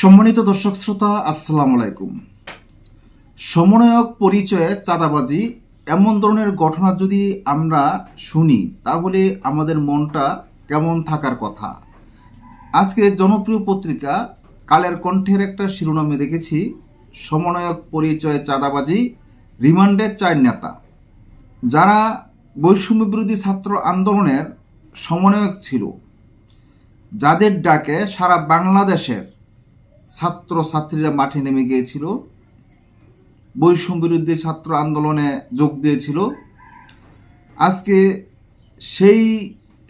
সম্মানিত দর্শক শ্রোতা, আসসালামু আলাইকুম। সমন্বয়ক পরিচয়ে চাঁদাবাজি এমন ধরনের ঘটনা যদি আমরা শুনি, তাহলে আমাদের মনটা কেমন থাকার কথা? আজকে জনপ্রিয় পত্রিকা, কালের কণ্ঠের একটা শিরোনামে রেখেছি সমন্বয়ক পরিচয়ে চাঁদাবাজি রিমান্ডের চার নেতা। যারা বৈষম্য বিরোধী ছাত্র আন্দোলনের সমন্বয়ক ছিল, যাদের ডাকে সারা বাংলাদেশের ছাত্র ছাত্রীরা মাঠে নেমে গিয়েছিল। বৈষম্য বিরুদ্ধে ছাত্র আন্দোলনে যোগ দিয়েছিল। আজকে সেই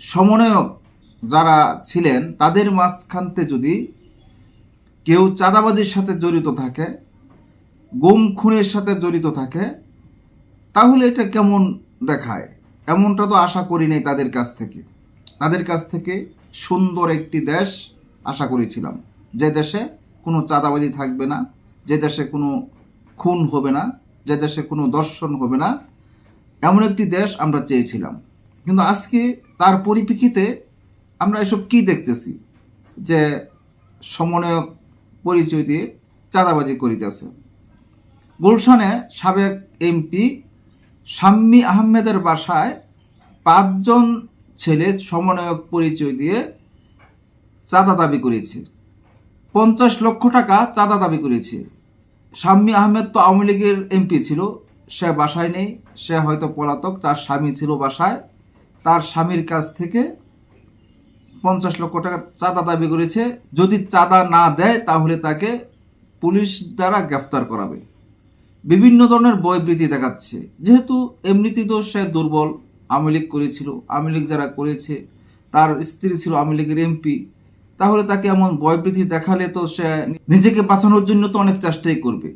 সমন্বয়ক যারা ছিলেন, তাদের মাঝখানতে যদি কেউ চাঁদাবাজির সাথে জড়িত থাকে, গুম খুনের সাথে জড়িত থাকে, তাহলে এটা কেমন দেখায়? এমনটা তো আশা করি নাই তাদের কাছ থেকে। তাদের কাছ থেকে সুন্দর একটি দেশ আশা করেছিলাম। যে দেশে কোনো চাঁদাবাজি থাকবে না, যে দেশে কোনো খুন হবে না, যে দেশে কোনো দর্শন হবে না, এমন একটি দেশ আমরা চেয়েছিলাম। কিন্তু আজকে তার পরিপ্রেক্ষিতে আমরা এসব কি দেখতেছি? যে সমন্বয়ক পরিচয় দিয়ে চাঁদাবাজি করিতেছে। গুলশানে সাবেক এমপি শাম্মী আহমেদের বাসায় পাঁচজন ছেলে সমন্বয়ক পরিচয় দিয়ে চাঁদা দাবি করেছে। পঞ্চাশ লক্ষ টাকা চাঁদা দাবি করেছে। শাম্মী আহমেদ তো আওয়ামী লীগের এমপি ছিল। সে বাসায় নেই। সে হয়তো পলাতক। তার স্বামী ছিল বাসায়। তার স্বামীর কাছ থেকে পঞ্চাশ লক্ষ টাকা চাঁদা দাবি করেছে। যদি চাঁদা না দেয়, তাহলে তাকে পুলিশ দ্বারা গ্রেফতার করাবে। বিভিন্ন ধরনের বয়বৃত্তি দেখাচ্ছে। যেহেতু এমনিতেই তো সে দুর্বল আওয়ামী লীগ করেছিল। আওয়ামী লীগ যারা করেছে, তার স্ত্রী ছিল আওয়ামী লীগের এমপি। তাহলে তাকে এমন বয়বৃত্তি দেখালে তো সে নিজেকে বাঁচানোর জন্য তো অনেক চেষ্টাই করবে।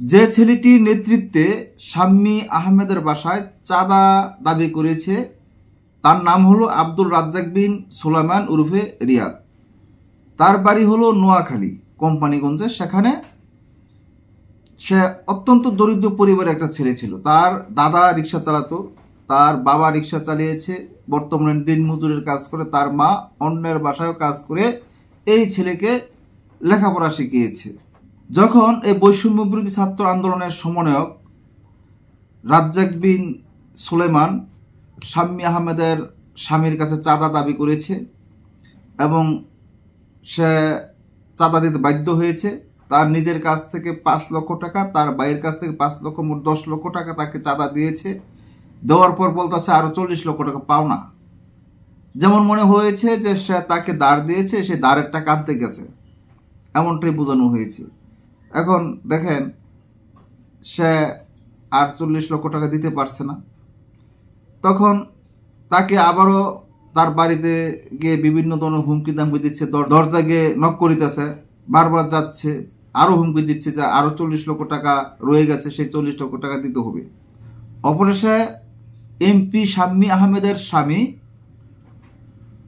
যে ছেলেটির নেতৃত্বে শাম্মী আহমেদের বাসায় চাঁদা দাবি করেছে, তার নাম হলো আব্দুল রাজ্জাক বিন সোলামান উরুফে রিয়াদ। তার বাড়ি হলো নোয়াখালী কোম্পানিগঞ্জে। সেখানে সে অত্যন্ত দরিদ্র পরিবারের একটা ছেলে ছিল। তার দাদা রিক্সা চালাতো, তার বাবা রিক্সা চালিয়েছে, বর্তমানে দিন মজুরের কাজ করে, তার মা অন্যের বাসায়ও কাজ করে এই ছেলেকে লেখাপড়া শিখিয়েছে। যখন এই বৈষম্য বিরোধী ছাত্র আন্দোলনের সমন্বয়ক রাজ্জাক বিন সুলেমান শাম্মী আহমেদের স্বামীর কাছে চাঁদা দাবি করেছে এবং সে চাঁদা দিতে বাধ্য হয়েছে, তার নিজের কাছ থেকে পাঁচ লক্ষ টাকা, তার বাইরের কাছ থেকে পাঁচ লক্ষ, মোট দশ লক্ষ টাকা তাকে চাঁদা দিয়েছে। দেওয়ার পর বলতেছে আরও চল্লিশ লক্ষ টাকা পাও না। যেমন মনে হয়েছে যে সে তাকে দাঁড় দিয়েছে, সে দাঁড়ের কাঁদতে গেছে। এমনটাই বোঝানো হয়েছে। এখন দেখেন, সে আর চল্লিশ লক্ষ টাকা দিতে পারছে না। তখন তাকে আবারও তার বাড়িতে গিয়ে বিভিন্ন ধরনের হুমকি দামকি দিচ্ছে, দর- দরজা গিয়ে নক করিতেছে, বারবার যাচ্ছে, আরও হুমকি দিচ্ছে যে আরও চল্লিশ লক্ষ টাকা রয়ে গেছে, সেই চল্লিশ লক্ষ টাকা দিতে হবে। অপরেশে এমপি শাম্মী আহমেদের স্বামী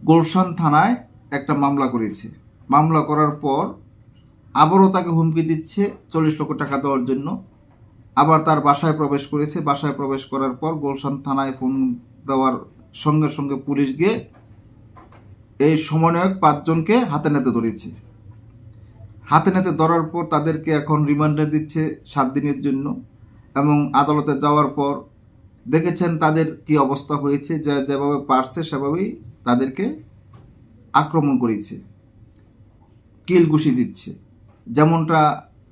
গুলশান থানায় একটা মামলা করেছে। মামলা করার পর আবারও তাকে হুমকি দিচ্ছে চল্লিশ লক্ষ টাকা দেওয়ার জন্য। আবার তার বাসায় প্রবেশ করেছে। বাসায় প্রবেশ করার পর গুলশান থানায় ফোন দেওয়ার সঙ্গে সঙ্গে পুলিশ গিয়ে এই সমন্বয়ক পাঁচজনকে হাতে নাতে ধরেছে। হাতে নাতে ধরার পর তাদেরকে এখন রিমান্ডে দিচ্ছে সাত দিনের জন্য এবং আদালতে যাওয়ার পর দেখেছেন তাদের কি অবস্থা হয়েছে, যা যেভাবে পারছে সেভাবেই তাদেরকে আক্রমণ করেছে, কিল ঘুষি দিচ্ছে। যেমনটা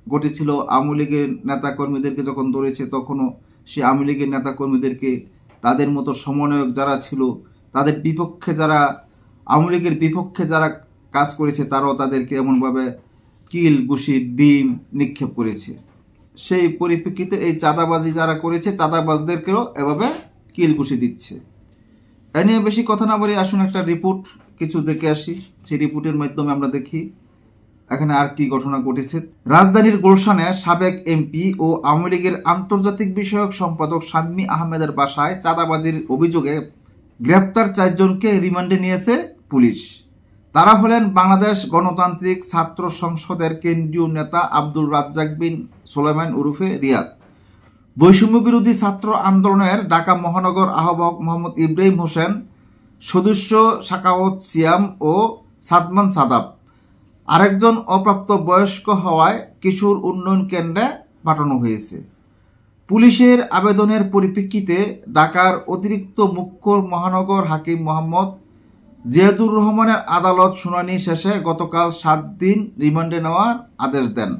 ঘটেছিল আওয়ামী লীগের নেতাকর্মীদেরকে যখন ধরেছে, তখনও সে আওয়ামী লীগের নেতাকর্মীদেরকে তাদের মতো সমন্বয়ক যারা ছিল, তাদের বিপক্ষে যারা, আওয়ামী লীগের বিপক্ষে যারা কাজ করেছে, তারাও তাদেরকে এমনভাবে কিল ঘুষি, ডিম নিক্ষেপ করেছে। সেই পরিপ্রেক্ষিতে এই চাঁদাবাজি যারা করেছে, চাঁদাবাজদেরকেও এভাবে কিল ঘুষি দিচ্ছে। এ নিয়ে বেশি কথা না বলে আসুন একটা রিপোর্ট কিছু দেখে আসি। সেই রিপোর্টের মাধ্যমে আমরা দেখি এখানে আর কি ঘটনা ঘটেছে। রাজধানীর গুলশানে সাবেক এমপি ও আওয়ামী লীগের আন্তর্জাতিক বিষয়ক সম্পাদক শাম্মী আহমেদের বাসায় চাঁদাবাজির অভিযোগে গ্রেপ্তার চারজনকে রিমান্ডে নিয়েছে পুলিশ। তারা হলেন বাংলাদেশ গণতান্ত্রিক ছাত্র সংসদের কেন্দ্রীয় নেতা আব্দুল রাজ্জাক বিন সোলেমান উরুফে রিয়াদ। বৈষম্য বিরোধী ছাত্র আন্দোলনের ঢাকা মহানগর আহ্বায়ক মোহাম্মদ ইব্রাহিম হোসেন, সদস্য সাকাওয়াত সিয়াম ও সাদমান সাদাব। আরেকজন অপ্রাপ্ত বয়স্ক হওয়ায় কিশোর উন্নয়ন কেন্দ্রে পাঠানো হয়েছে। পুলিশের আবেদনের পরিপ্রেক্ষিতে ঢাকার অতিরিক্ত মুখ্য মহানগর হাকিম মোহাম্মদ জিয়াদুর রহমানের আদালত শুনানি শেষে গতকাল সাত দিন রিমান্ডে নেওয়ার আদেশ দেন।